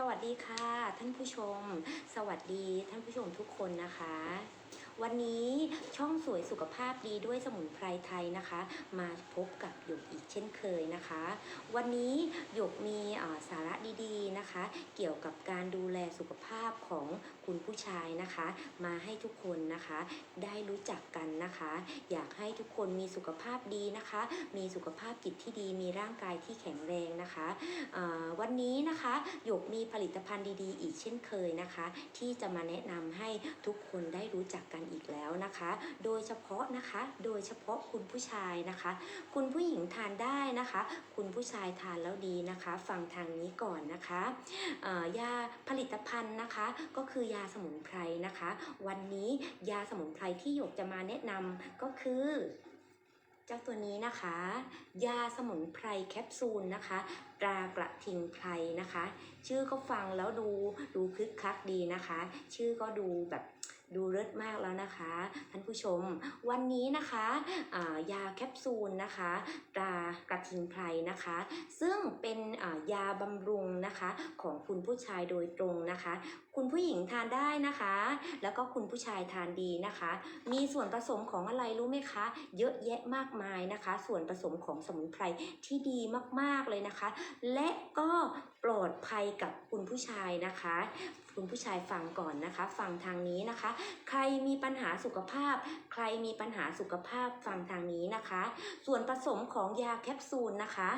สวัสดีค่ะ ท่านผู้ชม สวัสดีท่านผู้ชมทุกคนนะคะ วันนี้ช่องสวยสุขภาพดีด้วยสมุนไพรไทยนะคะ มาพบกับหยกอีกเช่นเคยนะคะ วันนี้หยกมีสาระดีๆนะคะ เกี่ยวกับการดูแลสุขภาพของคุณผู้ชายนะคะ มาให้ทุกคนนะคะ ได้รู้จักกันนะคะ อยากให้ทุกคนมีสุขภาพดีนะคะ มีสุขภาพจิตที่ดีมีร่างกายที่แข็งแรงนะคะวันนี้นะคะหยกมีผลิตภัณฑ์ดีๆ อีกเช่นเคยนะคะ ที่จะมาแนะนำให้ทุกคนได้รู้จักกันอีกแล้วนะคะ โดยเฉพาะนะคะ โดยเฉพาะคุณผู้ชายนะคะ คุณผู้หญิงทานได้นะคะ คุณผู้ชายทานแล้วดีนะคะ ฟังทางนี้ก่อนนะคะยาผลิตภัณฑ์นะคะ ก็คือยาสมุนไพรนะคะ วันนี้ยาสมุนไพรที่หยกจะมาแนะนำก็คือเจ้าตัวนี้นะคะ ยาสมุนไพรแคปซูลนะคะ ตรากระทิงไพรนะคะ ชื่อก็ฟังแล้วดูดูคึกคักดีนะคะ ชื่อก็ดูแบบ ดูเลิศมากแล้วนะคะท่านผู้ชม วันนี้นะคะยาแคปซูลนะคะตรากระทิงไพรนะคะ ซึ่งเป็นยาบำรุงนะคะของคุณผู้ชายโดยตรงนะคะ คุณผู้หญิงทานได้นะคะ แล้วก็คุณผู้ชายทานดีนะคะ มีส่วนผสมของอะไรรู้ไหมคะ เยอะแยะมากมายนะคะ ส่วนผสมของสมุนไพรที่ดีมากๆเลยนะคะ และก็ปลอดภัยกับคุณผู้ชายนะคะ คุณผู้ชายฟังก่อนนะคะ ฟังทางนี้นะคะ ใครมีปัญหาสุขภาพ ใครมีปัญหาสุขภาพฟังทางนี้นะคะ ส่วนผสมของยาแคปซูลนะคะ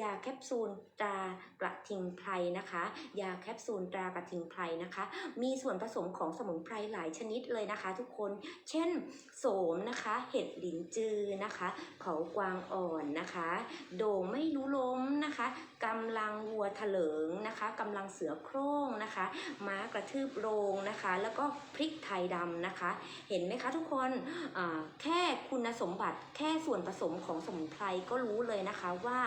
ยาแคปซูลตรากระทิงไพรนะคะ ยาแคปซูลตรากระทิงไพรนะคะ มีส่วนผสมของสมุนไพรหลายชนิดเลยนะคะ ทุกคน เช่น โสมนะคะ เห็ดหลินจือนะคะ เขากวางอ่อนนะคะ โด่งไม่รู้ล้มนะคะกำลังวัวเถลิงนะคะกำลังเสือโคร่งนะคะ ม้ากระทืบโรงนะคะ แล้วก็พริกไทยดำนะคะ เห็นไหมคะทุกคนอ่าแค่คุณสมบัติแค่ส่วนผสมของสมุนไพรก็รู้เลยนะคะว่า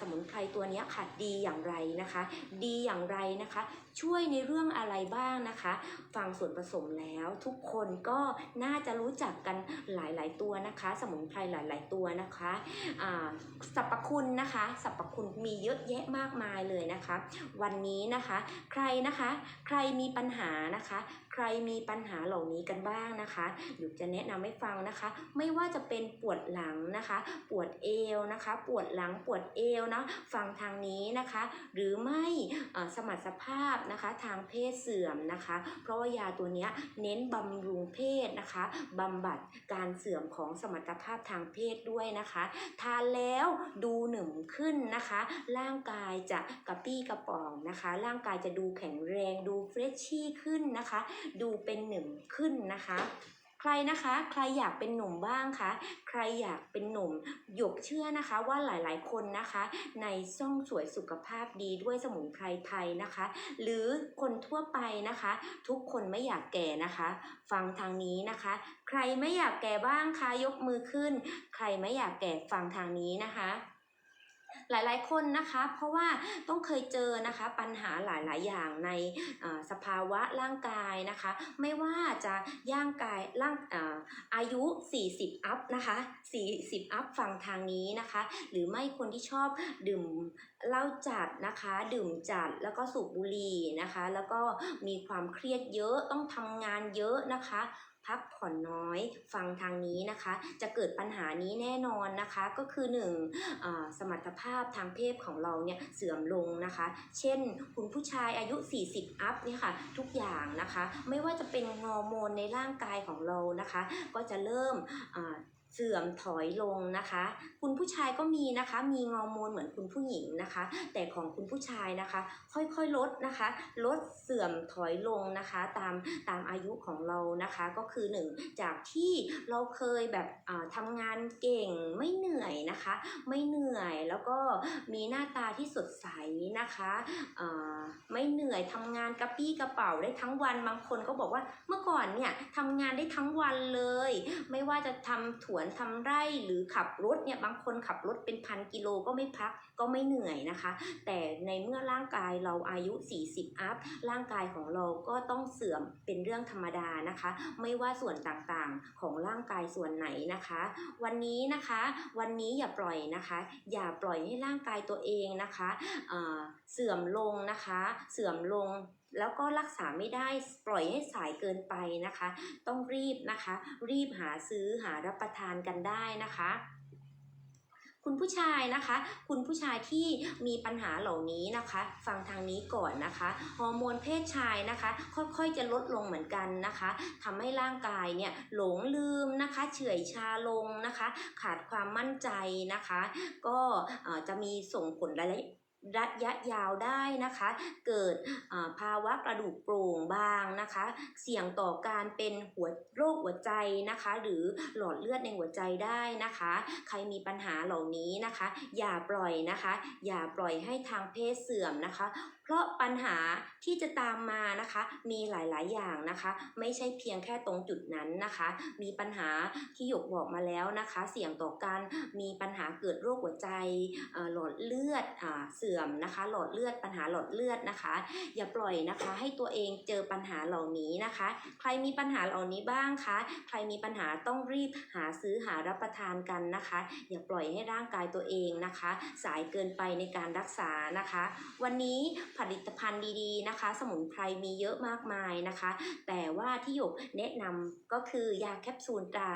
สมุนไพรตัวนี้ค่ะดีอย่างไรนะคะ ดีอย่างไรนะคะ ช่วยในเรื่องอะไรบ้างนะคะ ฟังส่วนผสมแล้วทุกคนก็น่าจะรู้จักกันหลาย ๆ ตัวนะคะ สมุนไพรหลาย ๆ ตัวนะคะสรรพคุณนะคะสรรพคุณมีเยอะแยะมากมายเลยนะคะ วันนี้นะคะ ใครนะคะ ใครมีปัญหานะคะ ใครมีปัญหาเหล่านี้กันบ้างนะคะหยูจะแนะนำให้ฟังนะคะ ไม่ว่าจะเป็นปวดหลังนะคะ ปวดเอวนะคะ ปวดหลังปวดเอวนะฟังทางนี้นะคะ หรือไม่สมรรถภาพนะคะทางเพศเสื่อมนะคะ เพราะว่ายาตัวนี้เน้นบำรุงเพศนะคะบำบัดการเสื่อมของสมรรถภาพทางเพศด้วยนะคะทานแล้วดูหนึ่งขึ้นนะคะ ร่างกายจะกระปี้กระป๋องนะคะ ร่างกายจะดูแข็งแรงดูเฟรชชี่ขึ้นนะคะ ดูเป็นหนึ่งขึ้นนะคะ รนะคะ ใครอยากเป็นหนุ่มบ้างคะ ใครอยากเป็นหนุ่ม หยกเชื่อนะคะว่าหลายๆคนนะคะ ในช่องสวยสุขภาพดีด้วยสมุนไพรไทยนะคะ หรือคนทั่วไปนะคะ ทุกคนไม่อยากแก่นะคะ ฟังทางนี้นะคะ ใครไม่อยากแก่บ้างคะยกมือขึ้น ใครไม่อยากแก่ฟังทางนี้นะคะ หลายๆ คนนะคะ เพราะว่าต้องเคยเจอนะคะปัญหาหลายๆ อย่างในสภาวะร่างกายนะคะ ไม่ว่าจะย่างกายร่างเอ่ออายุ 40 อัพนะคะ 40 อัพฝั่งทางนี้นะคะ หรือไม่คนที่ชอบดื่มเหล้าจัดนะคะ ดื่มจัดแล้วก็สูบบุหรี่นะคะ แล้วก็มีความเครียดเยอะต้องทำงานเยอะนะคะ พักผ่อนน้อยฟังทางนี้นะคะ จะเกิดปัญหานี้แน่นอนนะคะ ก็คือหนึ่งสมรรถภาพทางเพศของเราเนี่ยเสื่อมลงนะคะ เช่น คุณผู้ชายอายุ 40 อัพเนี่ยค่ะทุกอย่างนะคะ ไม่ว่าจะเป็นฮอร์โมนในร่างกายของเรานะคะ ก็จะเริ่ม เสื่อมถอยลงนะคะ คุณผู้ชายก็มีนะคะ มีฮอร์โมนเหมือนคุณผู้หญิงนะคะ แต่ของคุณผู้ชายนะคะ ค่อยๆลดนะคะ ลดเสื่อมถอยลงนะคะ ตามตามอายุของเรานะคะ ก็คือหนึ่งจากที่เราเคยแบบอ่าทำงานเก่งไม่เหนื่อยนะคะ ไม่เหนื่อยแล้วก็มีหน้าตาที่สดใสนะคะไม่เหนื่อยทำงานกระปี้กระเป๋าได้ทั้งวันบางคนก็บอกว่าเมื่อก่อนเนี่ยทำงานได้ทั้งวันเลย ไม่ว่าจะทำถั่ววนทำไร่หรือขับรถเนี่ยบางคนขับรถเป็นพันกิโลก็ไม่พักก็ไม่เหนื่อยนะคะ แต่ในเมื่อร่างกายเราอายุ 40 อัพ ร่างกายของเราก็ต้องเสื่อมเป็นเรื่องธรรมดานะคะ ไม่ว่าส่วนต่างๆของร่างกายส่วนไหนนะคะ วันนี้นะคะ วันนี้อย่าปล่อยนะคะ อย่าปล่อยให้ร่างกายตัวเองนะคะเเสื่อมลงนะคะ เสื่อมลง แล้วก็รักษาไม่ได้ปล่อยให้สายเกินไปนะคะ ต้องรีบนะคะ รีบหาซื้อหารับประทานกันได้นะคะคุณผู้ชายนะคะ คุณผู้ชายที่มีปัญหาเหล่านี้นะคะ ฟังทางนี้ก่อนนะคะ ฮอร์โมนเพศชายนะคะ ค่อยๆจะลดลงเหมือนกันนะคะทำให้ร่างกายเนี่ยหลงลืมนะคะ เฉื่อยชาลงนะคะ ขาดความมั่นใจนะคะ ก็จะมีส่งผลระยะ ระยะยาวได้นะคะ เกิดภาวะกระดูกโปร่งบางนะคะ เสี่ยงต่อการเป็นหัวโรคหัวใจนะคะ หรือหลอดเลือดในหัวใจได้นะคะ ใครมีปัญหาเหล่านี้นะคะ อย่าปล่อยนะคะ อย่าปล่อยให้ทางเพศเสื่อมนะคะ เพราะปัญหาที่จะตามมานะคะมีหลาย ๆ อย่างนะคะ ไม่ใช่เพียงแค่ตรงจุดนั้นนะคะ มีปัญหาที่หยกบอกมาแล้วนะคะ เสี่ยงต่อการมีปัญหาเกิดโรคหัวใจหลอดเลือดอเสื่อมนะคะ หลอดเลือดปัญหาหลอดเลือดนะคะ อย่าปล่อยนะคะให้ตัวเองเจอปัญหาเหล่านี้นะคะ ใครมีปัญหาเหล่านี้บ้างคะใครมีปัญหาต้องรีบหาซื้อหารับประทานกันนะคะ อย่าปล่อยให้ร่างกายตัวเองนะคะ สายเกินไปในการรักษานะคะ วันนี้ผลิตภัณฑ์ดีๆนะคะ สมุนไพรมีเยอะมากมายนะคะ แต่ว่าที่หยกแนะนำก็คือยาแคปซูลตรา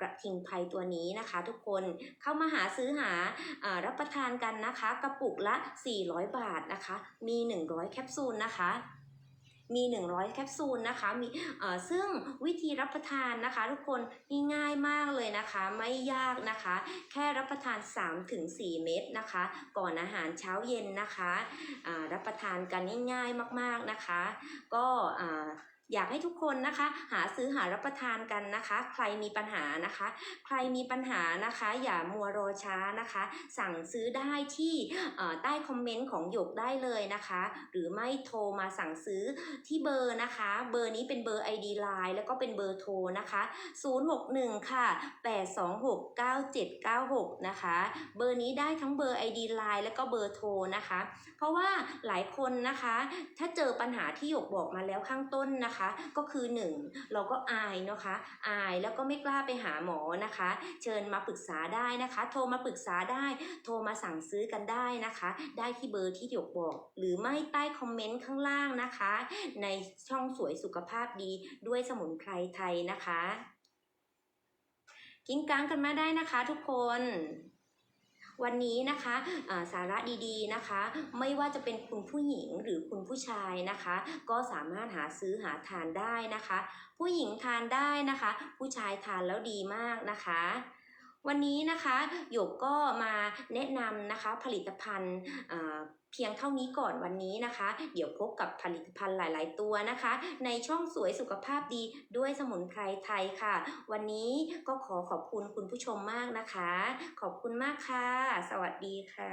กระทิงไพรตัวนี้นะคะ ทุกคนเข้ามาหาซื้อหาอ่ารับประทานกันนะคะ กระปุกละ 400 บาทนะคะ มี 100 แคปซูลนะคะ มี 100 แคปซูลนะคะ มีเอ่อซึ่งวิธีรับประทานนะคะ ทุกคนนี่ง่ายมากเลยนะคะ ไม่ยากนะคะ แค่รับประทาน 3-4 เม็ดนะคะ ก่อนอาหารเช้าเย็นนะคะอ่ารับประทานกันง่ายๆมาก ๆนะคะ ก็ อยากให้ทุกคนนะคะ หาซื้อหารับประทานกันนะคะ ใครมีปัญหานะคะ ใครมีปัญหานะคะ อย่ามัวรอช้านะคะ สั่งซื้อได้ที่ใต้คอมเมนต์ของหยกได้เลยนะคะ หรือไม่โทรมาสั่งซื้อที่เบอร์นะคะ เบอร์นี้เป็นเบอร์ ID Line แล้วก็เป็นเบอร์โทรนะคะ 061 ค่ะ 826 9796 นะคะ เบอร์นี้ได้ทั้งเบอร์ ID Line แล้วก็เบอร์โทรนะคะ เพราะว่าหลายคนนะคะ ถ้าเจอปัญหาที่หยกบอกมาแล้วข้างต้นนะคะก็คือ 1 เราก็อายนะคะ อายแล้วก็ไม่กล้าไปหาหมอนะคะ เชิญมาปรึกษาได้นะคะ โทรมาปรึกษาได้ โทรมาสั่งซื้อกันได้นะคะ ได้ที่เบอร์ที่หยกบอก หรือไม่ใต้คอมเมนต์ข้างล่างนะคะ ในช่องสวยสุขภาพดีด้วยสมุนไพรไทยนะคะ กิ้งก้างกันมาได้นะคะทุกคน วันนี้นะคะะสาระดีๆนะคะ ไม่ว่าจะเป็นคุณผู้หญิงหรือคุณผู้ชายนะคะ ก็สามารถหาซื้อหาทานได้นะคะ ผู้หญิงทานได้นะคะ ผู้ชายทานแล้วดีมากนะคะ วันนี้นะคะหยกก็มาแนะนำนะคะผลิตภัณฑ์เพียงเท่านี้ก่อนวันนี้นะคะ เดี๋ยวพบกับผลิตภัณฑ์หลาย ๆ ตัวนะคะ ในช่องสวยสุขภาพดีด้วยสมุนไพรไทยค่ะ วันนี้ก็ขอขอบคุณคุณผู้ชมมากนะคะ ขอบคุณมากค่ะ สวัสดีค่ะ